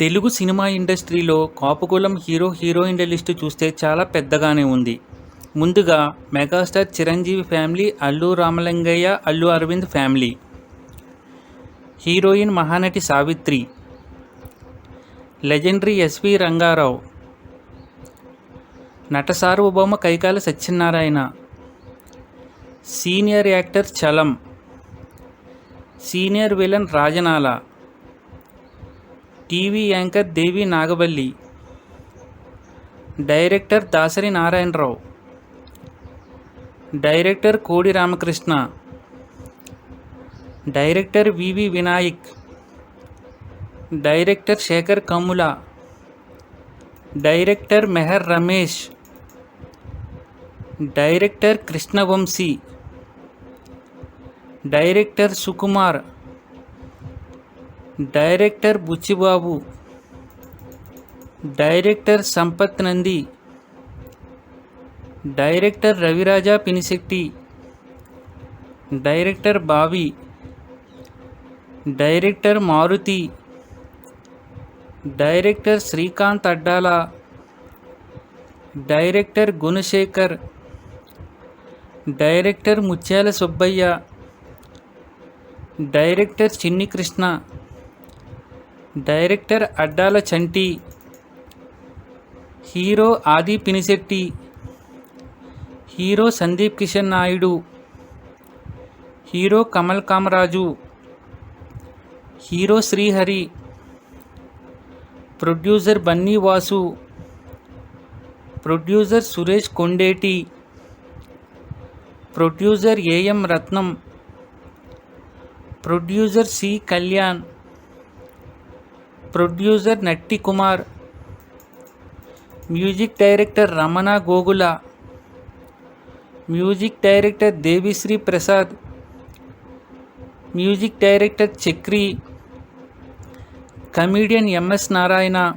Telugu cinema ఇండస్ట్రీలో కాపుకులం hero హీరోయిన్ల list చూస్తే చాలా పెద్దగానే ఉంది. ముందుగా megastar Chiranjeevi family Allu Ramalingaiah Allu Aravind family. Heroine Mahanati Savitri. Legendary S V Rangarao. Nata Sarvabhouma Kaikala Satyanarayana. Senior actor Chalam. Senior villain Rajanala. TV anchor Devi Nagavalli. Director Dasari Narayanarao. Director Kodi Ramakrishna. Director V V Vinayak. Director Sekhar Kammula. Director Mehar Ramesh. Director Krishnavamsi. Director Sukumar. Director Buchibabu director Sampath Nandi director Raviraja Pinisetty director Bavi director Maruthi director Srikanth Addala director Gunasekhar director Muthyala Subbaiah director Chinni Krishna director Addala Chanti hero Aadhi Pinisetty hero Sundeep Kishan Naidu hero Kamal Kamaraju hero Srihari producer Bunny Vasu producer Suresh Kondeti producer A M Ratnam producer C Kalyan producer Natti Kumar. Music director Ramana Gogula. Music director Devisri Prasad. Music director Chakri. Comedian M S Narayana.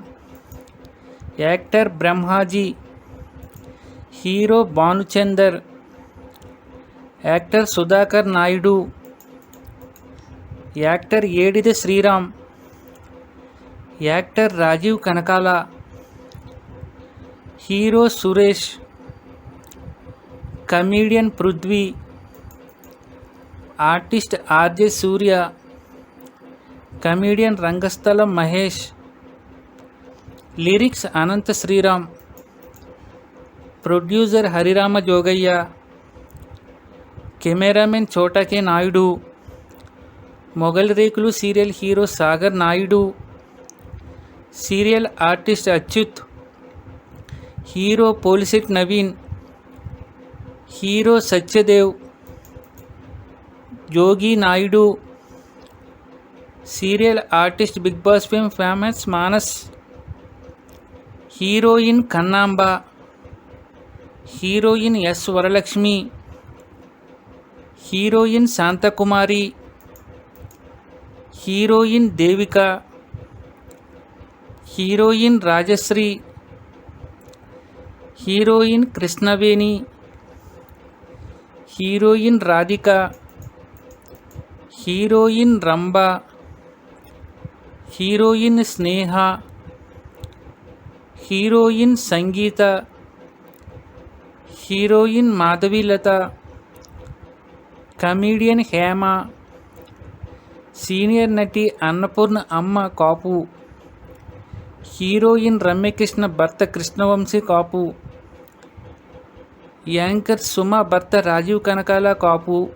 Actor Brahmaji. Hero Bhanuchander. Actor Sudhakar Naidu. Actor Edida Sriram. Actor Rajeev Kanakala hero Suresh comedian Prudhvi artist R J Surya comedian Rangasthalam Mahesh lyrics Anantha Sriram producer Harirama Jogaiah cameraman Chota K Naidu Mogal Rekulu serial hero Sagar Naidu serial artist Achyut hero Polisetty Naveen hero Satyadev Yogi Naidu serial artist Bigg Boss fame famous Manas heroine Kannamba heroine S Varalakshmi heroine Santhakumari heroine Devika heroine Rajasree heroine Krishnaveni heroine Radhika heroine Rambha heroine Sneha heroine Sangeetha heroine Madhavilatha comedian Hema senior నటి అన్నపూర్ణ అమ్మ కాపు. Heroine Ramyakrishna భర్త కృష్ణవంశీ కాపు. Anchor Suma భర్త Rajeev Kanakala Kapu.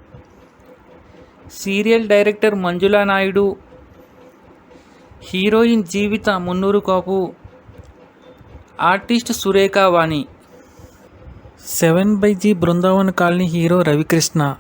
Serial director Manjula Naidu. Heroine Jeevitha Munnuru Kapu. Artist Surekha Vani. Seven by G Brindavan colony hero Ravikrishna.